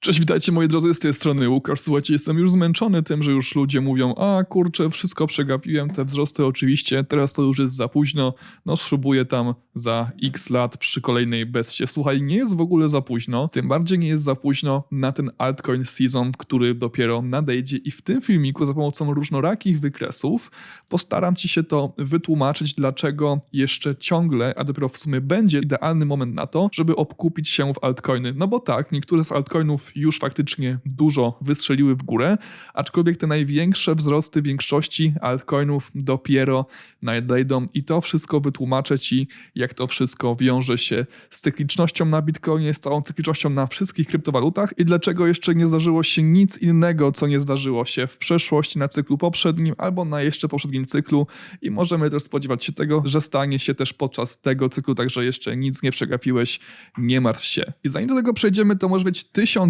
Cześć, witajcie moi drodzy, z tej strony Łukasz. Słuchajcie, jestem już zmęczony tym, że już ludzie mówią, a kurczę, wszystko przegapiłem, te wzrosty oczywiście, teraz to już jest za późno, no spróbuję tam za x lat przy kolejnej bestie. Słuchaj, nie jest w ogóle za późno, tym bardziej nie jest za późno na ten altcoin season, który dopiero nadejdzie i w tym filmiku za pomocą różnorakich wykresów postaram Ci się to wytłumaczyć, dlaczego jeszcze ciągle, a dopiero w sumie będzie idealny moment na to, żeby obkupić się w altcoiny. No bo tak, niektóre z altcoinów już faktycznie dużo wystrzeliły w górę, aczkolwiek te największe wzrosty większości altcoinów dopiero nadejdą i to wszystko wytłumaczę Ci, jak to wszystko wiąże się z cyklicznością na Bitcoinie, z całą cyklicznością na wszystkich kryptowalutach i dlaczego jeszcze nie zdarzyło się nic innego, co nie zdarzyło się w przeszłości na cyklu poprzednim albo na jeszcze poprzednim cyklu i możemy też spodziewać się tego, że stanie się też podczas tego cyklu, także jeszcze nic nie przegapiłeś, nie martw się. I zanim do tego przejdziemy, to może być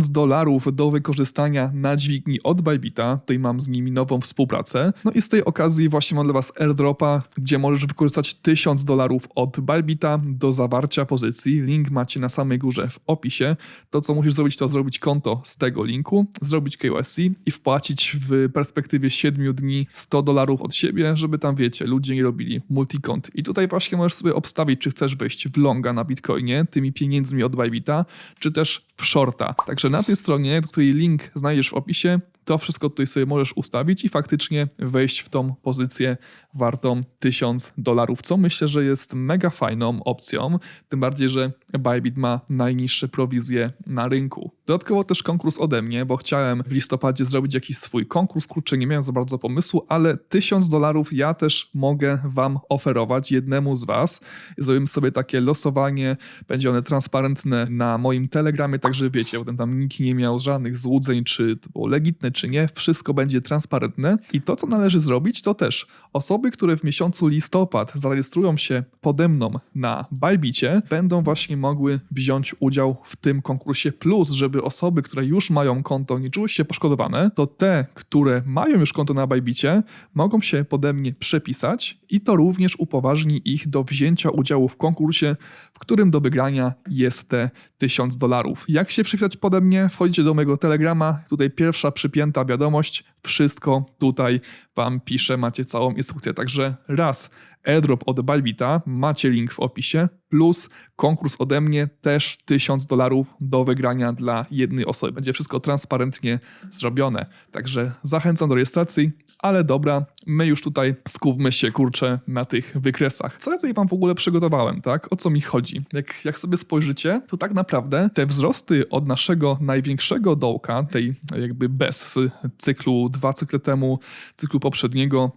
1000 dolarów do wykorzystania na dźwigni od Bybita. Tutaj mam z nimi nową współpracę. No i z tej okazji właśnie mam dla Was airdropa, gdzie możesz wykorzystać 1000 dolarów od Bybita do zawarcia pozycji. Link macie na samej górze w opisie. To, co musisz zrobić, to zrobić konto z tego linku, zrobić KYC i wpłacić w perspektywie 7 dni 100 dolarów od siebie, żeby tam, wiecie, ludzie nie robili multikont. I tutaj właśnie możesz sobie obstawić, czy chcesz wejść w longa na Bitcoinie tymi pieniędzmi od Bybita, czy też w shorta. Także na tej stronie, do której link znajdziesz w opisie, to wszystko tutaj sobie możesz ustawić i faktycznie wejść w tą pozycję wartą 1000 dolarów, co myślę, że jest mega fajną opcją, tym bardziej, że Bybit ma najniższe prowizje na rynku. Dodatkowo też konkurs ode mnie, bo chciałem w listopadzie zrobić jakiś swój konkurs, kurczę, nie miałem za bardzo pomysłu, ale 1000 dolarów ja też mogę Wam oferować jednemu z Was. Zrobimy sobie takie losowanie, będzie one transparentne na moim Telegramie, także wiecie, potem tam nikt nie miał żadnych złudzeń, czy to było legitne, czy nie, wszystko będzie transparentne. I to, co należy zrobić, to też osoby, które w miesiącu listopad zarejestrują się pode mną na Bybicie, będą właśnie mogły wziąć udział w tym konkursie. Plus, żeby osoby, które już mają konto, nie czuły się poszkodowane, to te, które mają już konto na Bybicie, mogą się pode mnie przepisać i to również upoważni ich do wzięcia udziału w konkursie, w którym do wygrania jest te 1000 dolarów. Jak się przypisać pode mnie? Wchodzicie do mojego Telegrama, tutaj pierwsza przypięta wiadomość, wszystko tutaj Wam piszę, macie całą instrukcję. Także raz, airdrop od Bybita, macie link w opisie, plus konkurs ode mnie też 1000 dolarów do wygrania dla jednej osoby. Będzie wszystko transparentnie zrobione. Także zachęcam do rejestracji, ale dobra, my już tutaj skupmy się, kurczę, na tych wykresach. Co ja tutaj wam w ogóle przygotowałem, tak? O co mi chodzi? Jak, jak sobie spojrzycie, to tak naprawdę te wzrosty od naszego największego dołka, tej jakby bez cyklu, dwa cykle temu, cyklu poprzedniego,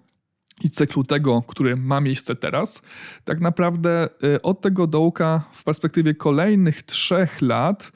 i cyklu tego, który ma miejsce teraz, tak naprawdę y, od tego dołka w perspektywie kolejnych trzech lat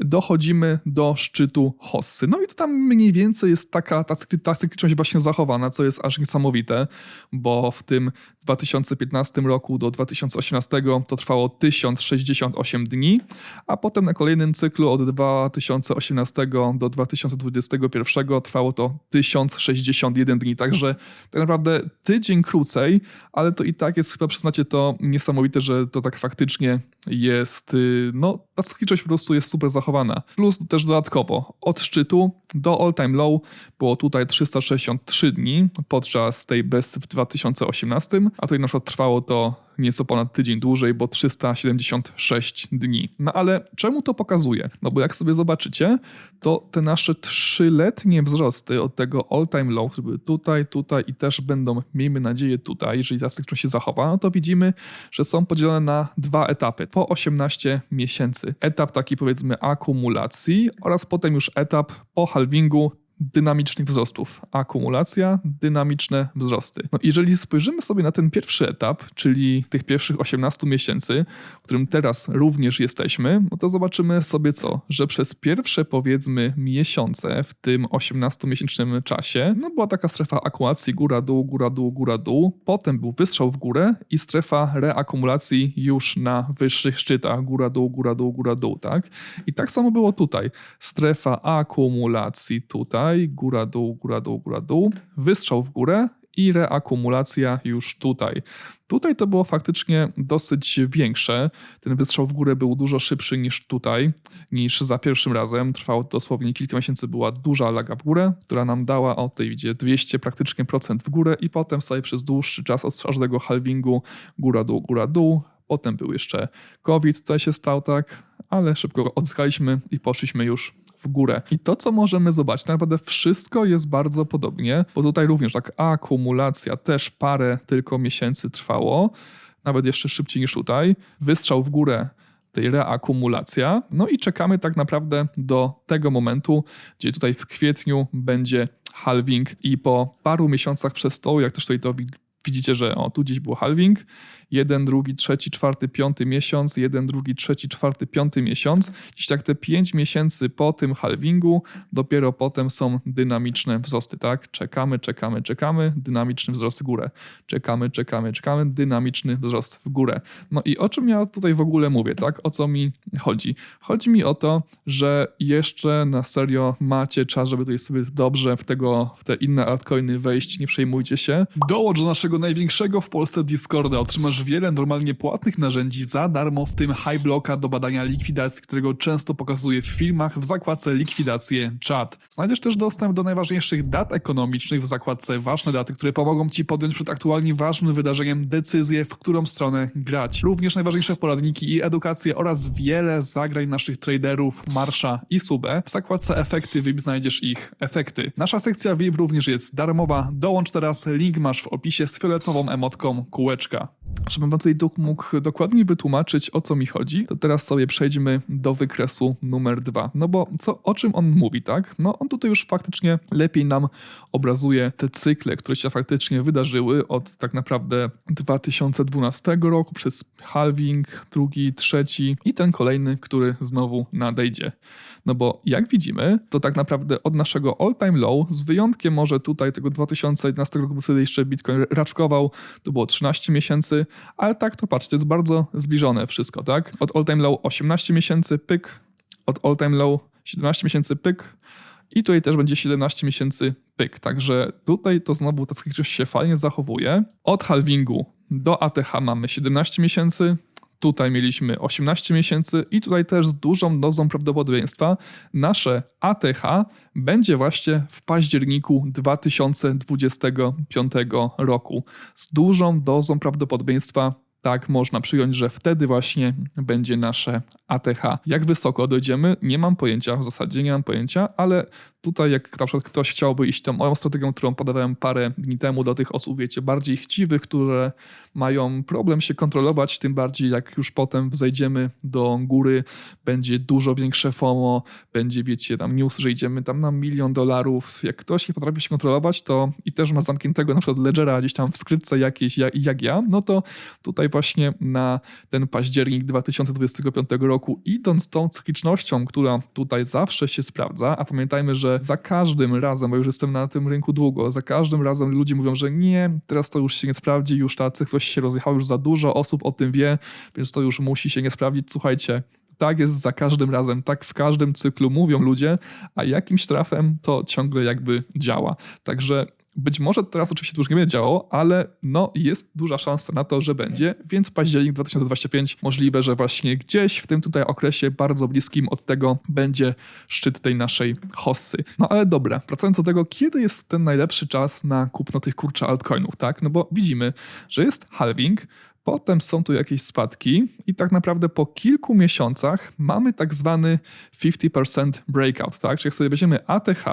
dochodzimy do szczytu hossy. No i to tam mniej więcej jest taka ta, ta cykliczność właśnie zachowana, co jest aż niesamowite, bo w tym 2015 roku do 2018 to trwało 1068 dni, a potem na kolejnym cyklu od 2018 do 2021 trwało to 1061 dni. Także tak naprawdę tydzień krócej, ale to i tak jest chyba, przyznacie to, niesamowite, że to tak faktycznie jest, y, no ta cykliczność po prostu jest super zachowana. Plus też dodatkowo od szczytu do all time low było tutaj 363 dni podczas tej bez w 2018, a tutaj na przykład trwało to nieco ponad tydzień dłużej, bo 376 dni. No ale czemu to pokazuje? No bo jak sobie zobaczycie, to te nasze trzyletnie wzrosty od tego all-time low, które były tutaj, tutaj i też będą, miejmy nadzieję, tutaj, jeżeli ta styczność się zachowa, no to widzimy, że są podzielone na dwa etapy, po 18 miesięcy. Etap taki powiedzmy akumulacji oraz potem już etap po halvingu dynamicznych wzrostów. Akumulacja, dynamiczne wzrosty. No jeżeli spojrzymy sobie na ten pierwszy etap, czyli tych pierwszych 18 miesięcy, w którym teraz również jesteśmy, no to zobaczymy sobie co, że przez pierwsze powiedzmy miesiące w tym 18-miesięcznym czasie, no była taka strefa akumulacji góra-dół, góra-dół, góra-dół, potem był wystrzał w górę i strefa reakumulacji już na wyższych szczytach, góra-dół, góra-dół, góra-dół, tak? I tak samo było tutaj. Strefa akumulacji tutaj, góra, dół, góra, dół, góra, dół, wystrzał w górę i reakumulacja już tutaj. Tutaj to było faktycznie dosyć większe. Ten wystrzał w górę był dużo szybszy niż tutaj, niż za pierwszym razem. Trwało dosłownie kilka miesięcy, była duża laga w górę, która nam dała o tej widzie 200 praktycznie procent w górę i potem sobie przez dłuższy czas od każdego halvingu góra dół, góra dół. Potem był jeszcze COVID, tutaj się stał tak, ale szybko odzyskaliśmy i poszliśmy już w górę. I to, co możemy zobaczyć, naprawdę wszystko jest bardzo podobnie, bo tutaj również tak akumulacja też parę tylko miesięcy trwało, nawet jeszcze szybciej niż tutaj. Wystrzał w górę tej reakumulacja. No i czekamy tak naprawdę do tego momentu, gdzie tutaj w kwietniu będzie halving i po paru miesiącach przez to, jak też tutaj to widzicie, że o, tu gdzieś był halving, jeden, drugi, trzeci, czwarty, piąty miesiąc, jeden, drugi, trzeci, czwarty, piąty miesiąc. Dziś tak te pięć miesięcy po tym halvingu, dopiero potem są dynamiczne wzrosty, tak? Czekamy, czekamy, czekamy, dynamiczny wzrost w górę. Czekamy, czekamy, czekamy, dynamiczny wzrost w górę. No i o czym ja tutaj w ogóle mówię, tak? O co mi chodzi? Chodzi mi o to, że jeszcze na serio macie czas, żeby tutaj sobie dobrze w, tego, w te inne altcoiny wejść, nie przejmujcie się. Dołącz do naszego największego w Polsce Discorda, otrzymasz wiele normalnie płatnych narzędzi za darmo, w tym High Blocka do badania likwidacji, którego często pokazuję w filmach w zakładce likwidacje czat. Znajdziesz też dostęp do najważniejszych dat ekonomicznych w zakładce ważne daty, które pomogą Ci podjąć przed aktualnie ważnym wydarzeniem decyzję, w którą stronę grać. Również najważniejsze poradniki i edukacje oraz wiele zagrań naszych traderów Marsza i Sube. W zakładce efekty VIP znajdziesz ich efekty. Nasza sekcja VIP również jest darmowa. Dołącz teraz, link masz w opisie z fioletową emotką kółeczka. Żebym wam tutaj mógł dokładniej wytłumaczyć, o co mi chodzi, to teraz sobie przejdźmy do wykresu numer dwa. No bo co, o czym on mówi, tak? No on tutaj już faktycznie lepiej nam obrazuje te cykle, które się faktycznie wydarzyły od tak naprawdę 2012 roku przez halving, drugi, trzeci i ten kolejny, który znowu nadejdzie. No bo jak widzimy, to tak naprawdę od naszego all-time low, z wyjątkiem może tutaj tego 2011 roku, bo wtedy jeszcze Bitcoin raczkował, to było 13 miesięcy, ale tak to patrzcie, jest bardzo zbliżone wszystko, tak? Od all-time low 18 miesięcy, pyk, od all-time low 17 miesięcy, pyk, i tutaj też będzie 17 miesięcy pyk. Także tutaj to znowu ta cykliczność się fajnie zachowuje. Od halvingu do ATH mamy 17 miesięcy, Tutaj mieliśmy 18 miesięcy i tutaj też z dużą dozą prawdopodobieństwa nasze ATH będzie właśnie w październiku 2025 roku. Z dużą dozą prawdopodobieństwa tak można przyjąć, że wtedy właśnie będzie nasze ATH. Jak wysoko dojdziemy, nie mam pojęcia, w zasadzie nie mam pojęcia, ale tutaj jak na przykład ktoś chciałby iść tą moją strategią, którą podawałem parę dni temu do tych osób, wiecie, bardziej chciwych, które mają problem się kontrolować, tym bardziej jak już potem wzejdziemy do góry, będzie dużo większe FOMO, będzie, wiecie, tam news, że idziemy tam na milion dolarów. Jak ktoś nie potrafi się kontrolować, to i też ma zamkniętego na przykład ledgera gdzieś tam w skrytce jakieś, jak, jak ja, no to tutaj właśnie na ten październik 2025 roku, idąc tą cyklicznością, która tutaj zawsze się sprawdza, a pamiętajmy, że za każdym razem, bo już jestem na tym rynku długo, za każdym razem ludzie mówią, że nie, teraz to już się nie sprawdzi, już ta cyklość się rozjechała, już za dużo osób o tym wie, więc to już musi się nie sprawdzić. Słuchajcie, tak jest za każdym razem, tak w każdym cyklu mówią ludzie, a jakimś trafem to ciągle jakby działa. Także być może teraz oczywiście to już nie będzie działało, ale no jest duża szansa na to, że będzie, więc październik 2025 możliwe, że właśnie gdzieś w tym tutaj okresie bardzo bliskim od tego będzie szczyt tej naszej hossy. No ale dobra, wracając do tego, kiedy jest ten najlepszy czas na kupno tych kurczę altcoinów, tak? No bo widzimy, że jest halving, Potem są tu jakieś spadki i tak naprawdę po kilku miesiącach mamy tak zwany 50% breakout, tak? Czyli jak sobie weźmiemy ATH,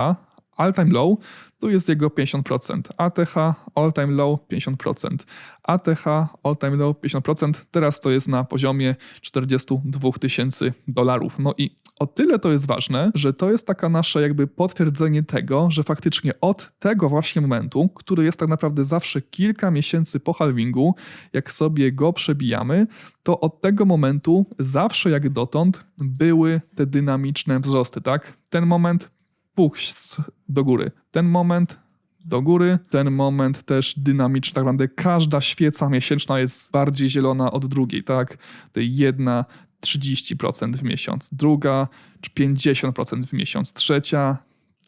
all time low, tu jest jego 50%. ATH all time low 50%. ATH all time low 50%. Teraz to jest na poziomie 42 tysięcy dolarów. No i o tyle to jest ważne, że to jest taka nasze jakby potwierdzenie tego, że faktycznie od tego właśnie momentu, który jest tak naprawdę zawsze kilka miesięcy po halvingu, jak sobie go przebijamy, to od tego momentu zawsze jak dotąd były te dynamiczne wzrosty, tak? Ten moment puch do góry. Ten moment do góry, ten moment też dynamiczny, tak naprawdę każda świeca miesięczna jest bardziej zielona od drugiej, tak? Jedna 30% w miesiąc, druga 50% w miesiąc, trzecia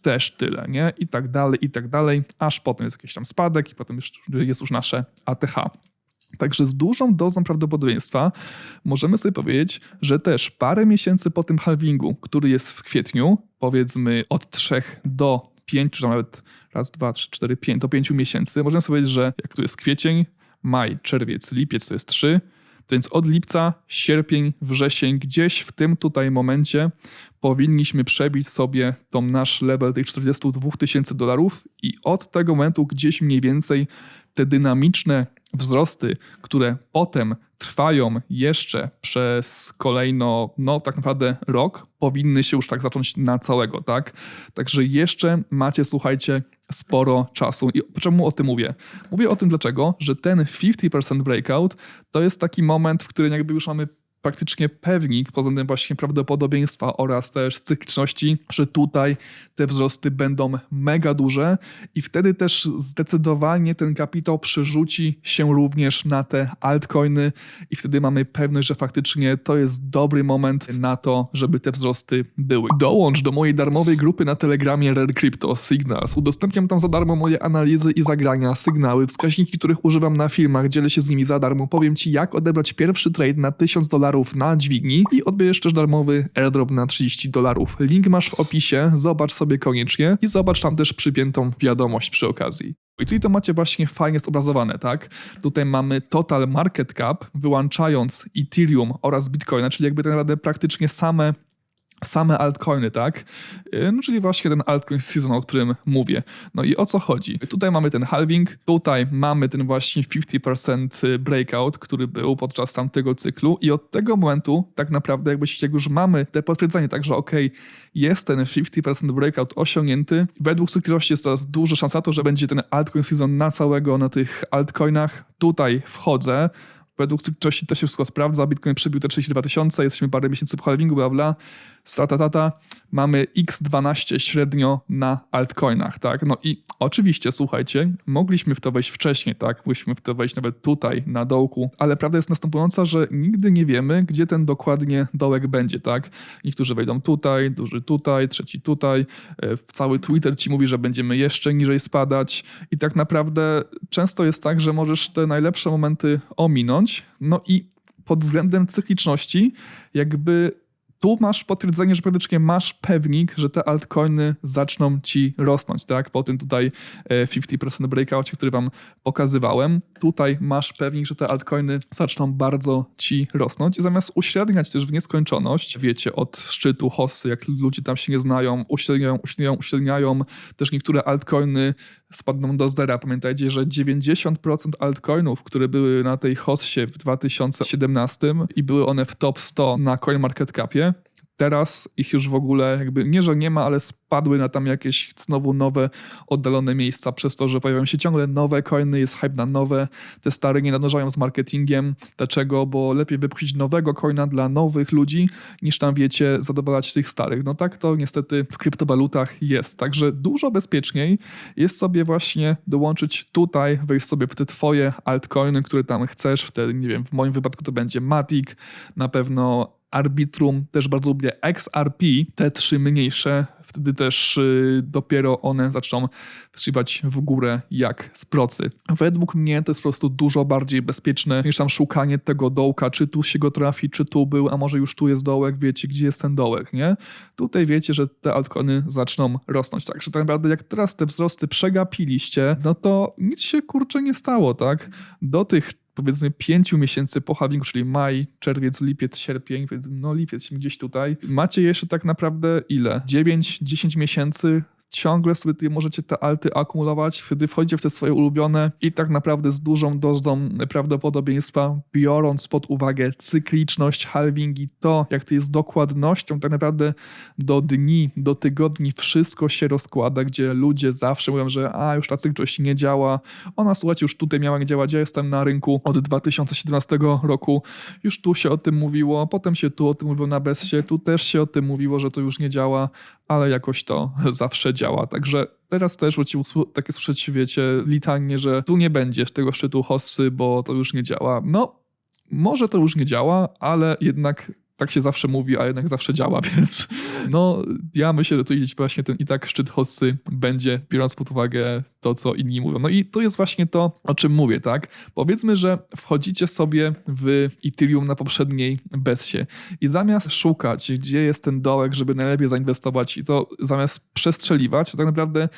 też tyle, nie? I tak dalej, i tak dalej, aż potem jest jakiś tam spadek i potem już jest już nasze ATH. Także z dużą dozą prawdopodobieństwa możemy sobie powiedzieć, że też parę miesięcy po tym halvingu, który jest w kwietniu, powiedzmy od 3 do 5, czy nawet raz, dwa, trzy, cztery, pięć, do 5 miesięcy, możemy sobie powiedzieć, że jak tu jest kwiecień, maj, czerwiec, lipiec to jest 3, to więc od lipca, sierpień, wrzesień, gdzieś w tym tutaj momencie powinniśmy przebić sobie tą nasz level tych 42 tysięcy dolarów i od tego momentu gdzieś mniej więcej te dynamiczne wzrosty, które potem trwają jeszcze przez kolejno, no tak naprawdę rok, powinny się już tak zacząć na całego, tak? Także jeszcze macie, słuchajcie, sporo czasu. I czemu o tym mówię? Mówię o tym dlaczego, że ten 50% breakout to jest taki moment, w którym jakby już mamy praktycznie pewnik pod względem właśnie prawdopodobieństwa oraz też cykliczności, że tutaj te wzrosty będą mega duże i wtedy też zdecydowanie ten kapitał przerzuci się również na te altcoiny i wtedy mamy pewność, że faktycznie to jest dobry moment na to, żeby te wzrosty były. Dołącz do mojej darmowej grupy na Telegramie Rare Crypto Signals. Udostępniam tam za darmo moje analizy i zagrania, sygnały, wskaźniki, których używam na filmach, dzielę się z nimi za darmo. Powiem Ci, jak odebrać pierwszy trade na 1000 dolarów dolarów na dźwigni i odbierzesz też darmowy airdrop na 30 dolarów. Link masz w opisie, zobacz sobie koniecznie i zobacz tam też przypiętą wiadomość przy okazji. I tutaj to macie właśnie fajnie zobrazowane, tak? Tutaj mamy total market cap, wyłączając Ethereum oraz Bitcoina, czyli jakby tak naprawdę praktycznie same same altcoiny, tak? Y, no, czyli właśnie ten altcoin season, o którym mówię. No i o co chodzi? Tutaj mamy ten halving, tutaj mamy ten właśnie 50% breakout, który był podczas tamtego cyklu i od tego momentu tak naprawdę jakby jak już mamy te potwierdzenie, tak, że ok, jest ten 50% breakout osiągnięty, według cyklowości jest teraz duża szansa na to, że będzie ten altcoin season na całego na tych altcoinach. Tutaj wchodzę, według cyklowości to się wszystko sprawdza, Bitcoin przybił te 32 tysiące, jesteśmy parę miesięcy po halvingu, bla bla, strata tata, mamy x12 średnio na altcoinach, tak? No i oczywiście, słuchajcie, mogliśmy w to wejść wcześniej, tak? Mogliśmy w to wejść nawet tutaj, na dołku, ale prawda jest następująca, że nigdy nie wiemy, gdzie ten dokładnie dołek będzie, tak? Niektórzy wejdą tutaj, duży tutaj, trzeci tutaj, e, cały Twitter ci mówi, że będziemy jeszcze niżej spadać i tak naprawdę często jest tak, że możesz te najlepsze momenty ominąć, no i pod względem cykliczności jakby tu masz potwierdzenie, że praktycznie masz pewnik, że te altcoiny zaczną ci rosnąć, tak? Po tym tutaj 50% e, breakoutie, który wam pokazywałem. Tutaj masz pewnik, że te altcoiny zaczną bardzo ci rosnąć. I zamiast uśredniać też w nieskończoność, wiecie, od szczytu hossy, jak ludzie tam się nie znają, uśredniają, uśredniają, uśredniają. Też niektóre altcoiny spadną do zera. Pamiętajcie, że 90% altcoinów, które były na tej hossie w 2017 i były one w top 100 na CoinMarketCapie, teraz ich już w ogóle jakby nie, że nie ma, ale spadły na tam jakieś znowu nowe, oddalone miejsca przez to, że pojawiają się ciągle nowe coiny, jest hype na nowe, te stare nie nadążają z marketingiem. Dlaczego? Bo lepiej wypuścić nowego coina dla nowych ludzi, niż tam wiecie, zadowalać tych starych. No tak to niestety w kryptowalutach jest. Także dużo bezpieczniej jest sobie właśnie dołączyć tutaj, wejść sobie w te twoje altcoiny, które tam chcesz, wtedy nie wiem, w moim wypadku to będzie Matic, na pewno Arbitrum, też bardzo lubię XRP, te trzy mniejsze, wtedy też y, dopiero one zaczną wstrzymać w górę jak z procy. Według mnie to jest po prostu dużo bardziej bezpieczne niż tam szukanie tego dołka, czy tu się go trafi, czy tu był, a może już tu jest dołek, wiecie, gdzie jest ten dołek, nie? Tutaj wiecie, że te altcoiny zaczną rosnąć, także tak naprawdę jak teraz te wzrosty przegapiliście, no to nic się kurczę nie stało, tak? Do tych powiedzmy pięciu miesięcy po halvingu, czyli maj, czerwiec, lipiec, sierpień, no lipiec gdzieś tutaj, macie jeszcze tak naprawdę ile? 9-10 miesięcy ciągle sobie możecie te alty akumulować, wtedy wchodzicie w te swoje ulubione i tak naprawdę z dużą dozą prawdopodobieństwa, biorąc pod uwagę cykliczność, halvingi, to jak to jest dokładnością, tak naprawdę do dni, do tygodni wszystko się rozkłada, gdzie ludzie zawsze mówią, że a już ta cykliczność nie działa, ona słuchajcie, już tutaj miała nie działać, ja jestem na rynku od 2017 roku, już tu się o tym mówiło, potem się tu o tym mówiło na Bessie, tu też się o tym mówiło, że to już nie działa, ale jakoś to zawsze działa. Także teraz też ci takie słyszeć, wiecie, litanie, że tu nie będzie tego szczytu hossy, bo to już nie działa. No, może to już nie działa, ale jednak tak się zawsze mówi, a jednak zawsze działa, więc no ja myślę, że tu idzie właśnie ten i tak szczyt hossy będzie, biorąc pod uwagę to, co inni mówią. No i to jest właśnie to, o czym mówię, tak? Powiedzmy, że wchodzicie sobie w Ethereum na poprzedniej bezsie i zamiast szukać, gdzie jest ten dołek, żeby najlepiej zainwestować i to zamiast przestrzeliwać, to tak naprawdę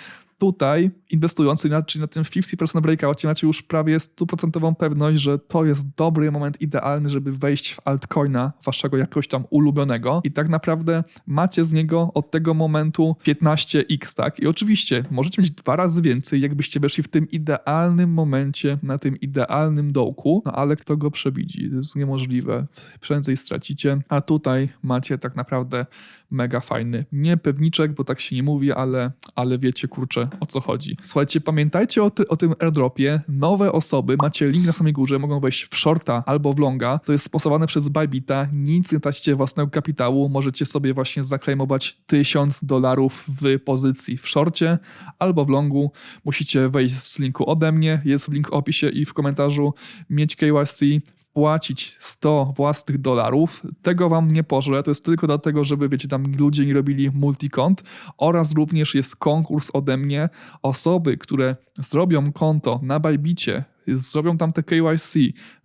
tutaj inwestujący, na- czyli na tym 50% breakoutie, macie już prawie stuprocentową pewność, że to jest dobry moment idealny, żeby wejść w altcoina waszego jakiegoś tam ulubionego i tak naprawdę macie z niego od tego momentu 15x, tak? I oczywiście możecie mieć dwa razy więcej, jakbyście weszli w tym idealnym momencie, na tym idealnym dołku, no ale kto go przewidzi? To jest niemożliwe. Prędzej stracicie, a tutaj macie tak naprawdę mega fajny. Nie pewniczek, bo tak się nie mówi, ale, ale wiecie, kurczę, o co chodzi. Słuchajcie, pamiętajcie o, ty, o tym airdropie. Nowe osoby, macie link na samej górze, mogą wejść w shorta albo w longa. To jest sponsowane przez Bybita. Nic nie tracicie własnego kapitału. Możecie sobie właśnie zaklejmować 1000 dolarów w pozycji w shorcie albo w longu. Musicie wejść z linku ode mnie. Jest link w opisie i w komentarzu. Mieć KYC, wpłacić 100 własnych dolarów. Tego wam nie pożrę, to jest tylko dlatego, żeby, wiecie, tam ludzie nie robili multikont oraz również jest konkurs ode mnie. Osoby, które zrobią konto na Bybicie, zrobią tam te KYC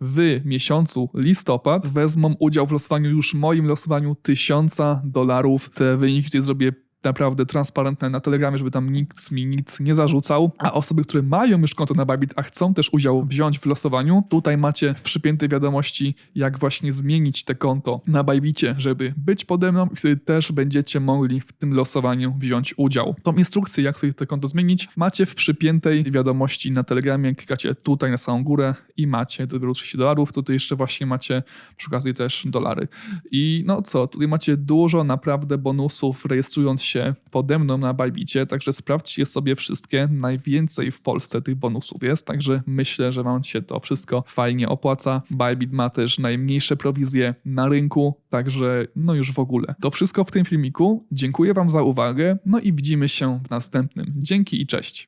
w miesiącu listopad, wezmą udział w losowaniu już moim losowaniu 1000 dolarów. Te wyniki tutaj zrobię naprawdę transparentne na Telegramie, żeby tam nikt mi nic nie zarzucał. A osoby, które mają już konto na Bybit, a chcą też udział wziąć w losowaniu, tutaj macie w przypiętej wiadomości, jak właśnie zmienić te konto na Bybicie, żeby być pode mną i wtedy też będziecie mogli w tym losowaniu wziąć udział. Tą instrukcję, jak sobie to konto zmienić, macie w przypiętej wiadomości na Telegramie. Klikacie tutaj na samą górę i macie do wyboru 30 dolarów. Tutaj jeszcze właśnie macie przy okazji też dolary. I no co, tutaj macie dużo naprawdę bonusów rejestrując się pode mną na Bybicie, także sprawdźcie sobie wszystkie. Najwięcej w Polsce tych bonusów jest, także myślę, że wam się to wszystko fajnie opłaca. Bybit ma też najmniejsze prowizje na rynku, także no już w ogóle. To wszystko w tym filmiku. Dziękuję wam za uwagę, no i widzimy się w następnym. Dzięki i cześć.